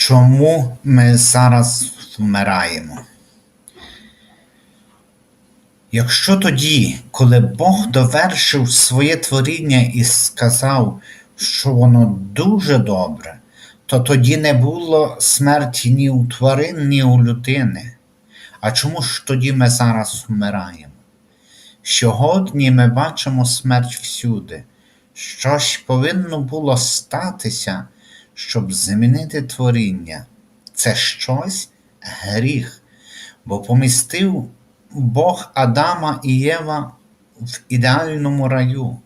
Чому ми зараз вмираємо? Якщо тоді, коли Бог довершив своє творіння і сказав, що воно дуже добре, то тоді не було смерті ні у тварин, ні у людини. А чому ж тоді ми зараз вмираємо? Сьогодні ми бачимо смерть всюди. Щось повинно було статися, щоб змінити творіння. Це щось гріх, бо помістив Бог Адама і Єва в ідеальному раю,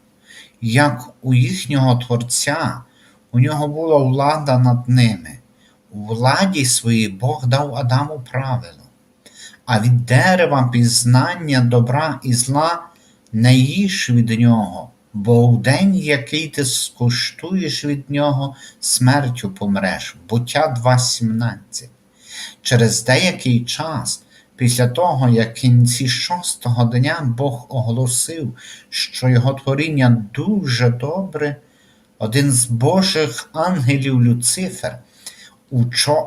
як у їхнього Творця, у нього була влада над ними. У владі своїй Бог дав Адаму правило, а від дерева пізнання добра і зла не їж від нього, бо в день, який ти скуштуєш від нього, смертю помреш. Буття 2.17. Через деякий час, після того, як кінці шостого дня Бог оголосив, що його творіння дуже добре, один з Божих ангелів Люцифер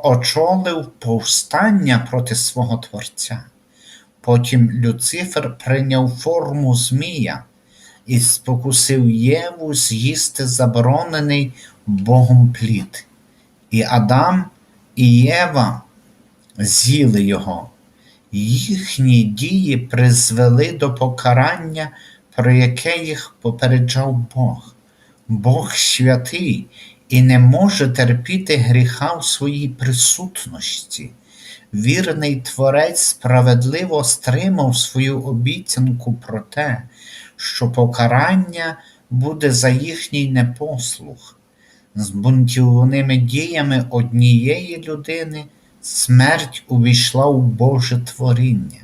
очолив повстання проти свого Творця. Потім Люцифер прийняв форму Змія і спокусив Єву з'їсти заборонений Богом плід. І Адам і Єва з'їли його. Їхні дії призвели до покарання, про яке їх попереджав Бог. Бог святий і не може терпіти гріха в своїй присутності. Вірний творець справедливо стримав свою обіцянку про те, що покарання буде за їхній непослух. З бунтівними діями однієї людини смерть увійшла у Боже творіння.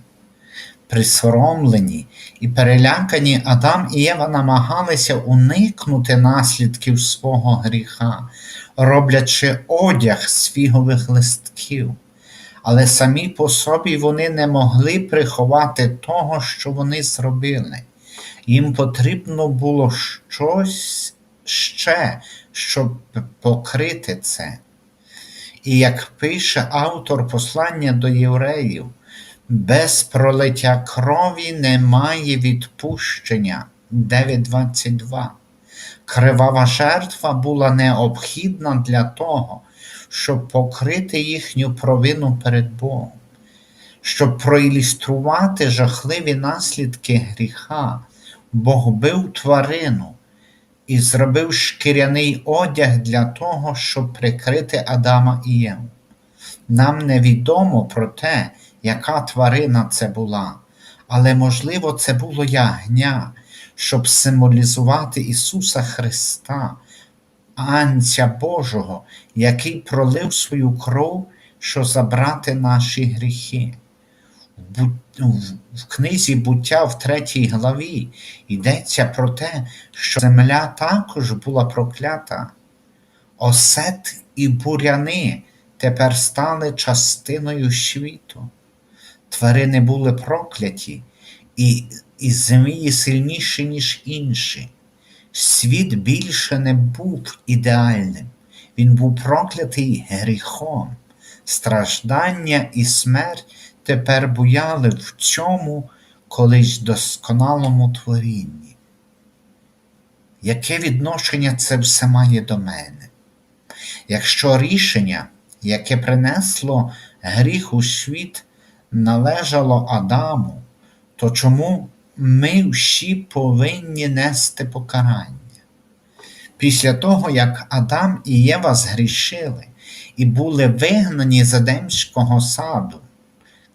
Присоромлені і перелякані Адам і Єва намагалися уникнути наслідків свого гріха, роблячи одяг з фігових листків. Але самі по собі вони не могли приховати того, що вони зробили. Їм потрібно було щось ще, щоб покрити це. І як пише автор послання до євреїв, без пролиття крові немає відпущення 9.22. Кривава жертва була необхідна для того, щоб покрити їхню провину перед Богом, щоб проілюструвати жахливі наслідки гріха, Бог бив тварину і зробив шкіряний одяг для того, щоб прикрити Адама і Єву. Нам невідомо про те, яка тварина це була, але, можливо, це було ягня, щоб символізувати Ісуса Христа, Анця Божого, який пролив свою кров, щоб забрати наші гріхи. В- В книзі буття в третій главі йдеться про те, що земля також була проклята. Осет і буряни тепер стали частиною світу. Тварини були прокляті, і, і змії сильніші, ніж інші. Світ більше не був ідеальним, він був проклятий гріхом. Страждання і смерть тепер буяли в цьому колись досконалому творінні. Яке відношення це все має до мене? Якщо рішення, яке принесло гріх у світ, належало Адаму, то чому ми всі повинні нести покарання? Після того, як Адам і Єва згрішили і були вигнані з Едемського саду,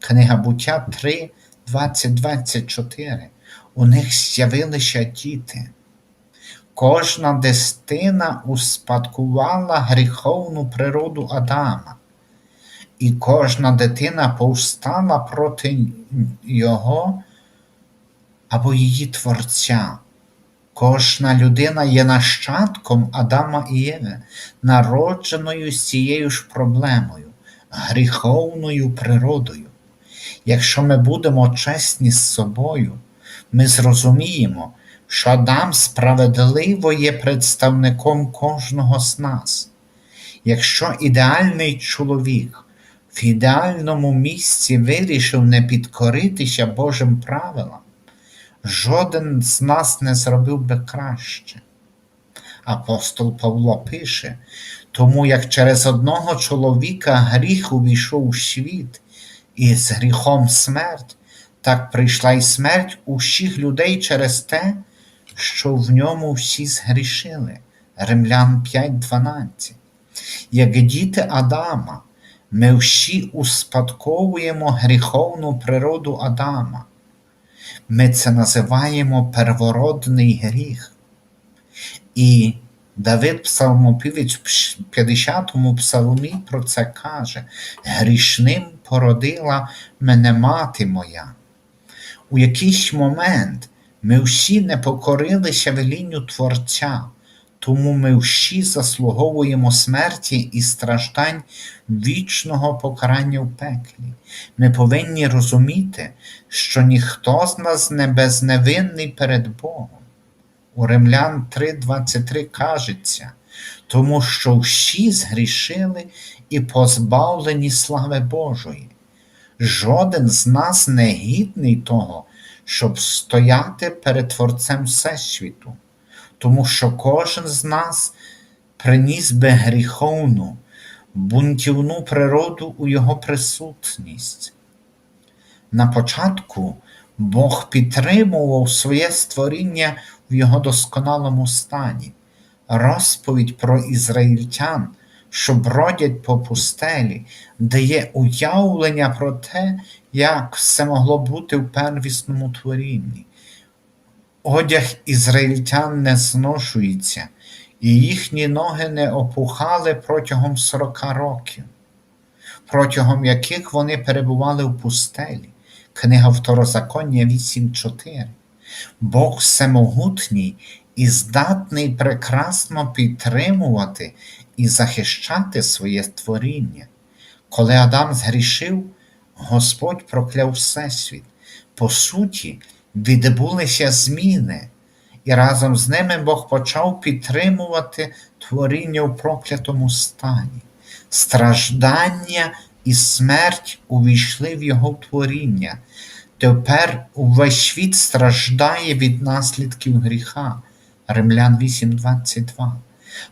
книга буття 3, 20, 24, у них з'явилися діти. Кожна дестина успадкувала гріховну природу Адама, і кожна дитина повстала проти його або її Творця. Кожна людина є нащадком Адама і Єви, народженою з цією ж проблемою, гріховною природою. Якщо ми будемо чесні з собою, ми зрозуміємо, що Адам справедливо є представником кожного з нас. Якщо ідеальний чоловік в ідеальному місці вирішив не підкоритися Божим правилам, жоден з нас не зробив би краще. Апостол Павло пише, тому як через одного чоловіка гріх увійшов у світ, і з гріхом смерть, так прийшла й смерть усіх людей через те, що в ньому всі згрішили. Римлян 5.12. Як діти Адама, ми всі успадковуємо гріховну природу Адама. Ми це називаємо первородний гріх. І Давид Псалмопівець в 50-му псалмі про це каже: Грішним породила мене мати моя. У якийсь момент ми всі не покорилися велінню Творця, тому ми всі заслуговуємо смерті і страждань вічного покарання в пеклі. Ми повинні розуміти, що ніхто з нас не безневинний перед Богом. У Римлян 3:23 кажеться, тому що всі згрішили і позбавлені слави Божої. Жоден з нас не гідний того, щоб стояти перед Творцем Всесвіту, тому що кожен з нас приніс би гріховну, бунтівну природу у Його присутність. На початку Бог підтримував своє створіння в його досконалому стані. Розповідь про ізраїльтян, що бродять по пустелі, дає уявлення про те, як все могло бути в первісному творінні. Одяг ізраїльтян не зношується, і їхні ноги не опухали протягом сорока років, протягом яких вони перебували в пустелі. Книга Второзаконня 8.4. Бог всемогутній і здатний прекрасно підтримувати і захищати своє творіння. Коли Адам згрішив, Господь прокляв Всесвіт. По суті, відбулися зміни, і разом з ними Бог почав підтримувати творіння в проклятому стані. Страждання і смерть увійшли в його творіння. Тепер увесь світ страждає від наслідків гріха. Римлян 8.22.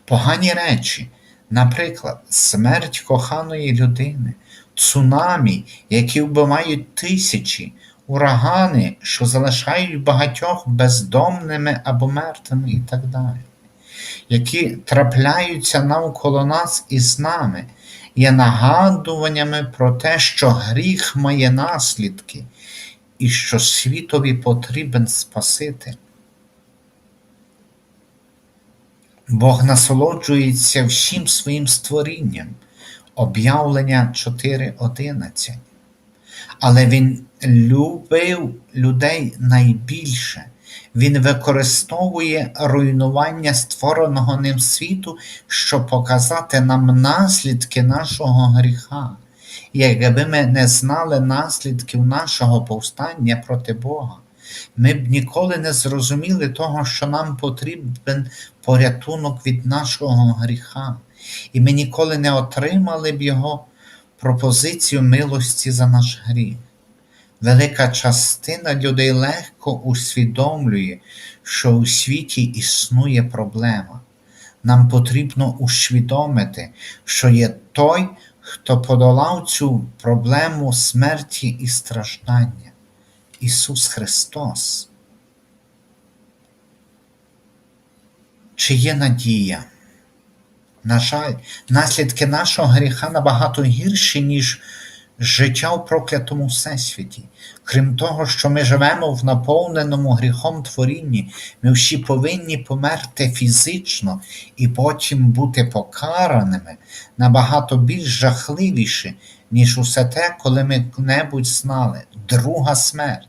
Погані речі, наприклад, смерть коханої людини, цунамі, які вбивають тисячі, урагани, що залишають багатьох бездомними або мертвими і так далі, які трапляються навколо нас і з нами, є нагадуваннями про те, що гріх має наслідки і що світові потрібен Спаситель. Бог насолоджується всім своїм створінням, об'явлення 4.11. Але Він любив людей найбільше. Він використовує руйнування створеного ним світу, щоб показати нам наслідки нашого гріха. Якби ми не знали наслідків нашого повстання проти Бога, ми б ніколи не зрозуміли того, що нам потрібен порятунок від нашого гріха, і ми ніколи не отримали б Його пропозицію милості за наш гріх. Велика частина людей легко усвідомлює, що у світі існує проблема. Нам потрібно усвідомити, що є той, хто подолав цю проблему смерті і страждання Ісус Христос. Чи є надія? На жаль, наслідки нашого гріха набагато гірші, ніж життя в проклятому всесвіті. Крім того, що ми живемо в наповненому гріхом творінні, ми всі повинні померти фізично і потім бути покараними набагато більш жахливіше, ніж усе те, коли ми небудь знали. Друга смерть.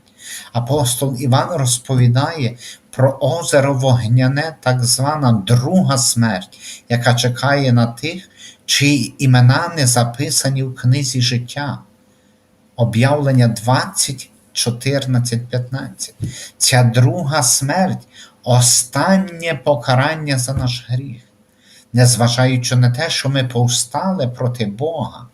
Апостол Іван розповідає про озеро Вогняне, так звана друга смерть, яка чекає на тих, чиї імена не записані в книзі життя. Об'явлення 20, 14, 15. Ця друга смерть останнє покарання за наш гріх. Незважаючи на те, що ми повстали проти Бога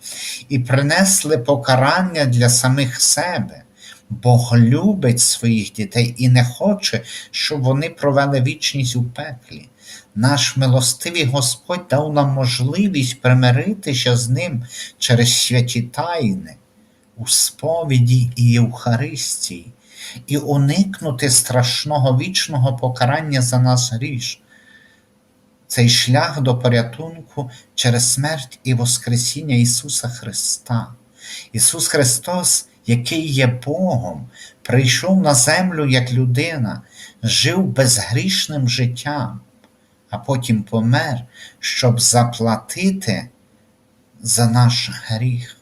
і принесли покарання для самих себе. Бог любить своїх дітей і не хоче, щоб вони провели вічність у пеклі. Наш милостивий Господь дав нам можливість примиритися з ним через святі тайни у сповіді і Євхаристії, і уникнути страшного вічного покарання за нас гріш. Цей шлях до порятунку через смерть і Воскресіння Ісуса Христа. Ісус Христос, який є Богом, прийшов на землю як людина, жив безгрішним життям, а потім помер, щоб заплатити за наш гріх.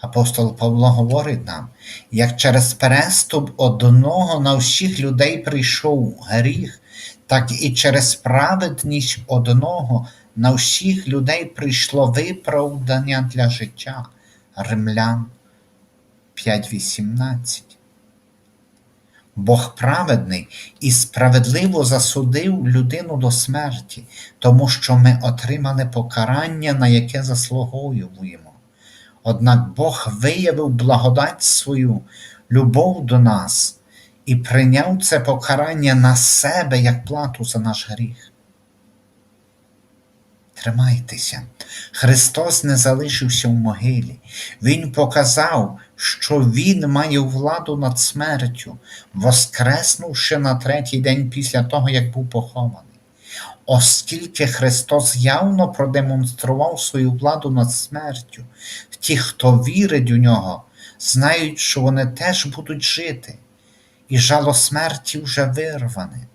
Апостол Павло говорить нам, як через переступ одного на всіх людей прийшов гріх, так і через праведність одного на всіх людей прийшло виправдання для життя. Римлян 5.18. Бог праведний і справедливо засудив людину до смерті, тому що ми отримали покарання, на яке заслуговуємо. Однак Бог виявив благодать свою, любов до нас і прийняв це покарання на себе як плату за наш гріх. Тримайтеся, Христос не залишився в могилі. Він показав, що Він має владу над смертю, воскреснувши на третій день після того, як був похований. Оскільки Христос явно продемонстрував свою владу над смертю, ті, хто вірить у нього, знають, що вони теж будуть жити, і жало смерті вже вирване.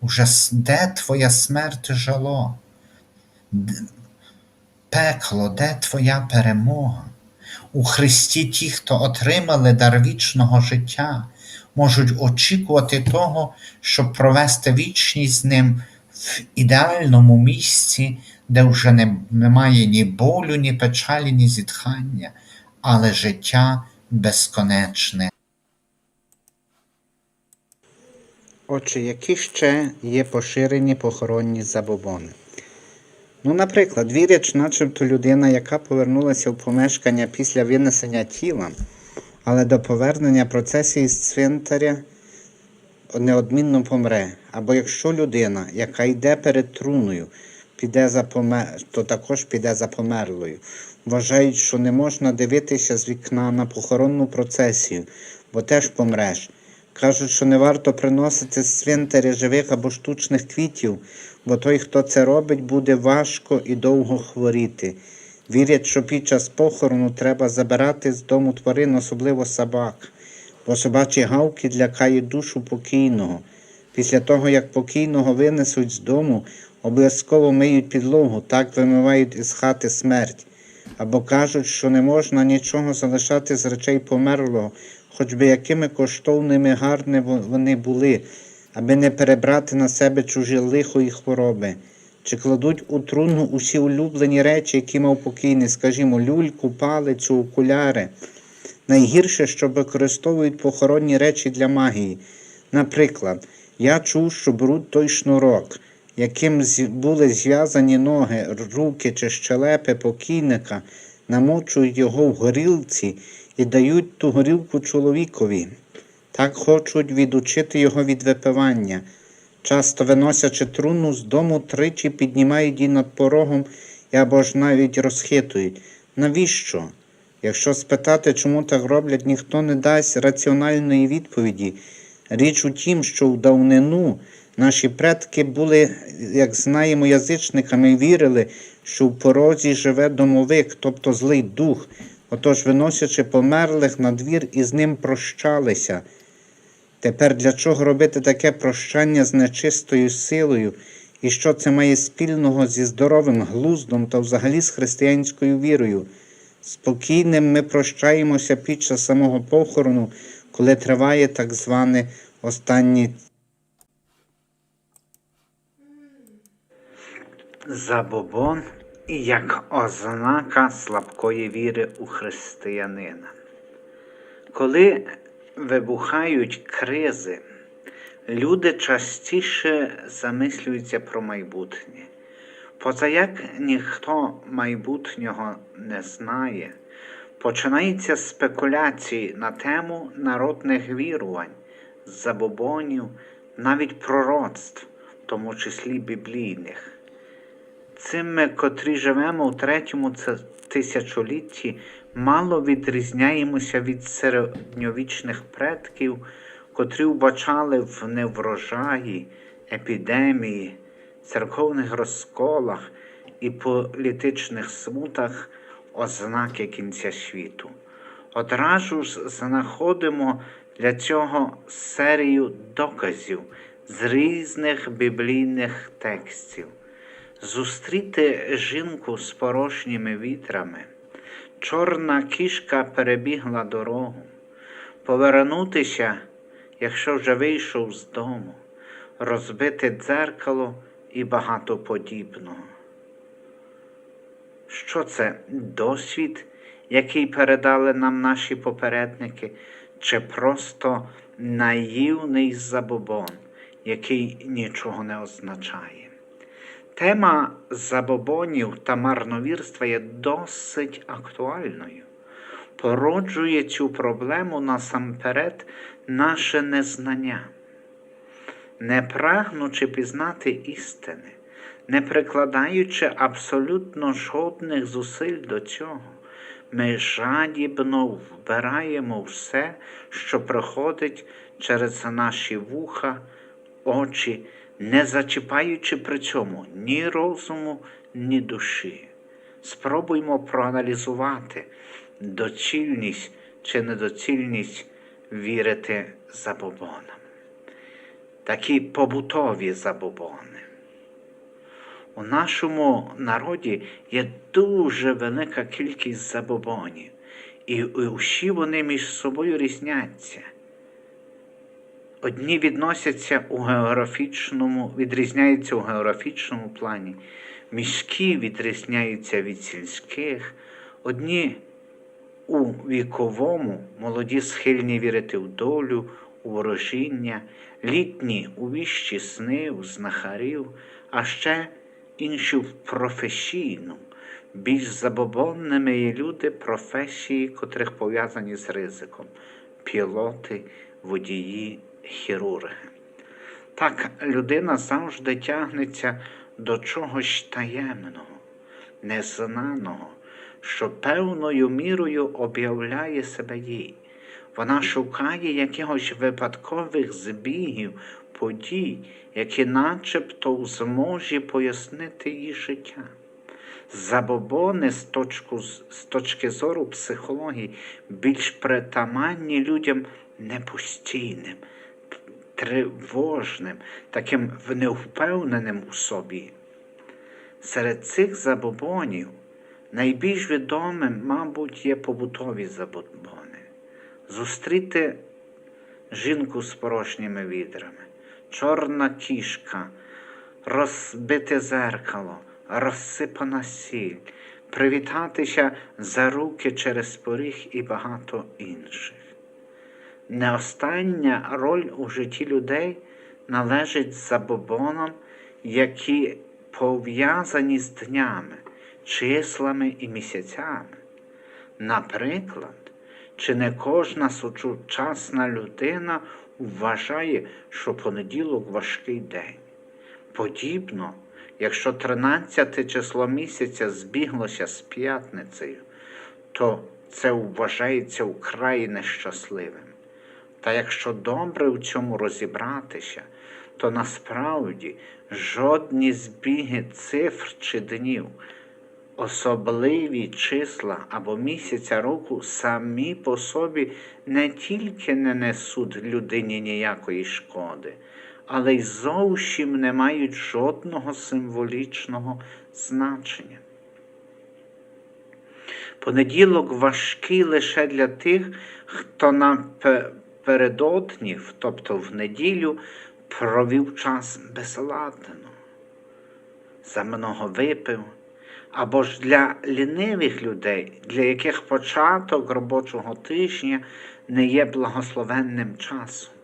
Уже де твоя смерть жало? Пекло, де твоя перемога? У Христі ті, хто отримали дар вічного життя, можуть очікувати того, щоб провести вічність з ним в ідеальному місці, де вже немає ні болю, ні печалі, ні зітхання, але життя безконечне. Отже, які ще є поширені похоронні забобони? Ну, наприклад, вірять, начебто людина, яка повернулася в помешкання після винесення тіла, але до повернення процесії з цвинтаря неодмінно помре. Або якщо людина, яка йде перед труною, піде за помер... то також піде за померлою. Вважають, що не можна дивитися з вікна на похоронну процесію, бо теж помреш. Кажуть, що не варто приносити з цвинтаря живих або штучних квітів, бо той, хто це робить, буде важко і довго хворіти. Вірять, що під час похорону треба забирати з дому тварин, особливо собак, бо собачі гавки лякають душу покійного. Після того, як покійного винесуть з дому, обов'язково миють підлогу, так вимивають із хати смерть. Або кажуть, що не можна нічого залишати з речей померлого, хоч би якими коштовними гарні вони були, аби не перебрати на себе чужі лихо і хвороби. Чи кладуть у труну усі улюблені речі, які мав покійний, скажімо, люльку, палицю, окуляри. Найгірше, що використовують похоронні речі для магії. Наприклад, я чув, що беруть той шнурок, яким були зв'язані ноги, руки чи щелепи покійника, намочують його в горілці і дають ту горілку чоловікові. Так хочуть відучити його від випивання. Часто виносячи труну з дому, тричі піднімають її над порогом і або ж навіть розхитують. Навіщо? Якщо спитати, чому так роблять, ніхто не дасть раціональної відповіді. Річ у тім, що в давнину наші предки були, як знаємо, язичниками і вірили, що в порозі живе домовик, тобто злий дух. Отож, виносячи померлих на двір і з ним прощалися. Тепер для чого робити таке прощання з нечистою силою, і що це має спільного зі здоровим глуздом та взагалі з християнською вірою? Спокійним ми прощаємося під час самого похорону, коли триває так зване останнє забобон як ознака слабкої віри у християнина. Коли вибухають кризи, люди частіше замислюються про майбутнє. Позаяк ніхто майбутнього не знає, починаються спекуляції на тему народних вірувань, забобонів, навіть пророцтв, в тому числі біблійних. Цим ми, котрі живемо у третьому тисячолітті, мало відрізняємося від середньовічних предків, котрі вбачали в неврожаї, епідемії, церковних розколах і політичних смутах ознаки кінця світу. Одразу ж знаходимо для цього серію доказів з різних біблійних текстів. Зустріти жінку з порожніми вітрами, чорна кішка перебігла дорогу, повернутися, якщо вже вийшов з дому, розбите дзеркало і багато подібного. Що це досвід, який передали нам наші попередники, чи просто наївний забобон, який нічого не означає? Тема забобонів та марновірства є досить актуальною. Породжує цю проблему насамперед наше незнання, не прагнучи пізнати істини, не прикладаючи абсолютно жодних зусиль до цього, ми жадібно вбираємо все, що проходить через наші вуха, очі, не зачіпаючи при цьому ні розуму, ні душі. Спробуймо проаналізувати доцільність чи недоцільність вірити забобонам. Такі побутові забобони. У нашому народі є дуже велика кількість забобонів, і усі вони між собою різняться. Одні відносяться у географічному, відрізняються у географічному плані, міські відрізняються від сільських, одні у віковому, молоді схильні вірити в долю, у ворожіння, літні у віщі сни, у знахарів, а ще інші в професійну. Більш забобонними є люди професії, котрих пов'язані з ризиком пілоти, водії, хірурги. Так, людина завжди тягнеться до чогось таємного, незнаного, що певною мірою об'являє себе їй. Вона шукає якихось випадкових збігів, подій, які начебто в зможі пояснити її життя. Забобони з, точку, з точки зору психології більш притаманні людям непостійним, тривожним, таким невпевненим у собі. Серед цих забобонів найбільш відомим, мабуть, є побутові забобони. Зустріти жінку з порожніми відрами, чорна кішка, розбите зеркало, розсипана сіль, привітатися за руки через поріг і багато інших. Не остання роль у житті людей належить забобонам, які пов'язані з днями, числами і місяцями. Наприклад, чи не кожна сучасна людина вважає, що понеділок важкий день. Подібно, якщо 13 число місяця збіглося з п'ятницею, то це вважається вкрай нещасливим. Та якщо добре в цьому розібратися, то насправді жодні збіги цифр чи днів, особливі числа або місяця року самі по собі не тільки не несуть людині ніякої шкоди, але й зовсім не мають жодного символічного значення. Понеділок важкий лише для тих, хто напередодні, тобто в неділю, провів час безладно, замного випив, або ж для лінивих людей, для яких початок робочого тижня не є благословенним часом.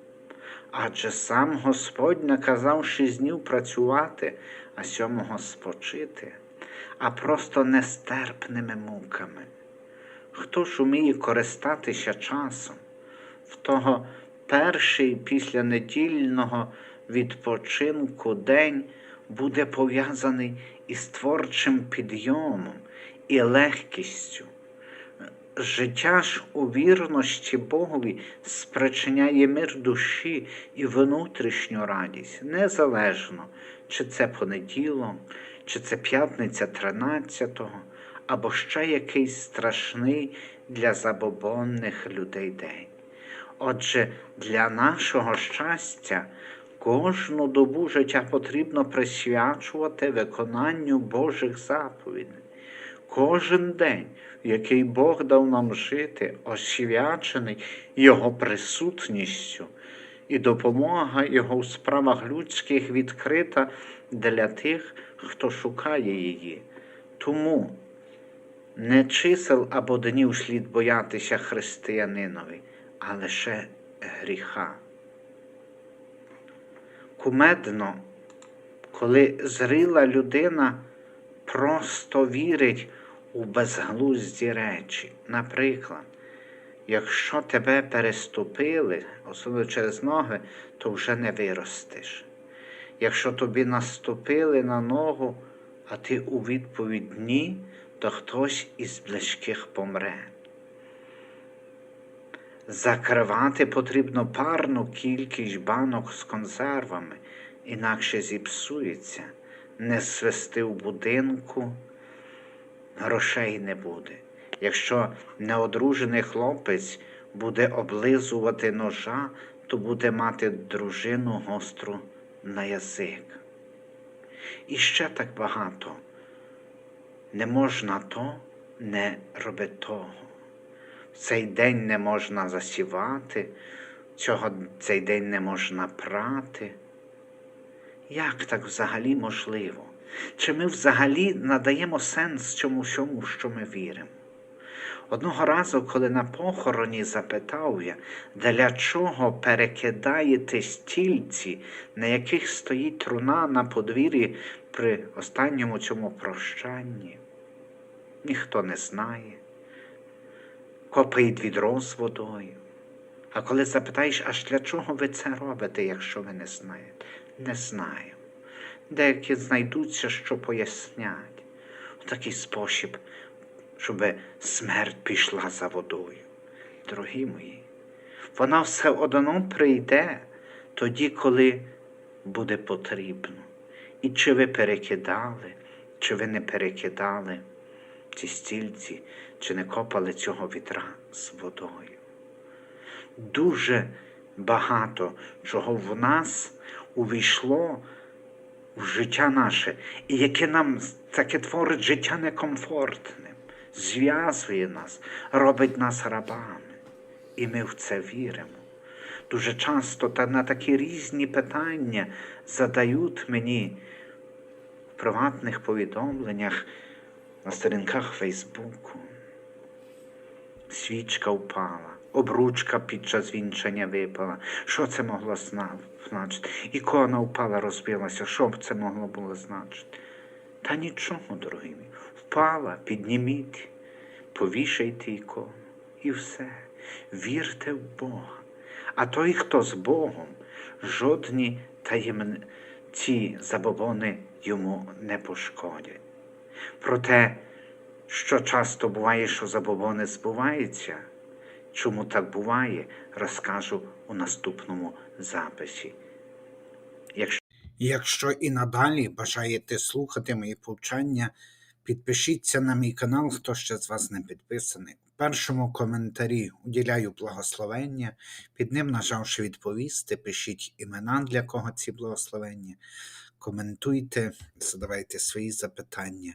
Адже сам Господь наказав шість днів працювати, а сьомого спочити, а просто нестерпними муками. Хто ж уміє користатися часом? В того перший після недільного відпочинку день буде пов'язаний із творчим підйомом і легкістю. Життя ж у вірності Богові спричиняє мир душі і внутрішню радість, незалежно, чи це понеділок, чи це п'ятниця 13-го, або ще якийсь страшний для забобонних людей день. Отже, для нашого щастя кожну добу життя потрібно присвячувати виконанню Божих заповідей. Кожен день, який Бог дав нам жити, освячений Його присутністю, і допомога Його в справах людських відкрита для тих, хто шукає її. Тому не чисел або днів слід боятися християнинові, а лише гріха. Кумедно, коли зрила людина просто вірить у безглузді речі. Наприклад, якщо тебе переступили, особливо через ноги, то вже не виростеш. Якщо тобі наступили на ногу, а ти у відповідь ні, то хтось із близьких помре. Закривати потрібно парну кількість банок з консервами, інакше зіпсується. Не свести в будинку, грошей не буде. Якщо неодружений хлопець буде облизувати ножа, то буде мати дружину гостру на язик. І ще так багато. Не можна то, не роби того. Цей день не можна засівати, цього, цей день не можна прати. Як так взагалі можливо? Чи ми взагалі надаємо сенс цьому всьому, що ми віримо? Одного разу, коли на похороні запитав я, для чого перекидаєте стільці, на яких стоїть труна на подвір'ї при останньому цьому прощанні, ніхто не знає. Копають відро з водою. А коли запитаєш, аж для чого ви це робите, якщо ви не знаєте? Не знаю. Деякі знайдуться, що пояснять у такий спосіб, щоб смерть пішла за водою. Дорогі мої, вона все одно прийде тоді, коли буде потрібно. І чи ви перекидали, чи ви не перекидали ці стільці, чи не копали цього вітра з водою. Дуже багато чого в нас увійшло в життя наше, і яке нам таке творить життя некомфортним, зв'язує нас, робить нас рабами. І ми в це віримо. Дуже часто та на такі різні питання задають мені в приватних повідомленнях на сторінках Фейсбуку. Свічка впала, обручка під час вінчання випала. Що це могло значити? Ікона впала, розбилася. Що б це могло було значити? Та нічого, дорогі мої. Впала, підніміть, повішайте ікону і все. Вірте в Бога. А той, хто з Богом, жодні таємниці забобони йому не пошкодять. Проте, що часто буває, що забобони збуваються, чому так буває, розкажу у наступному записі. Якщо Якщо і надалі бажаєте слухати мої повчання, підпишіться на мій канал, хто ще з вас не підписаний. В першому коментарі уділяю благословення, під ним нажавши відповісти, пишіть імена, для кого ці благословення, коментуйте, задавайте свої запитання.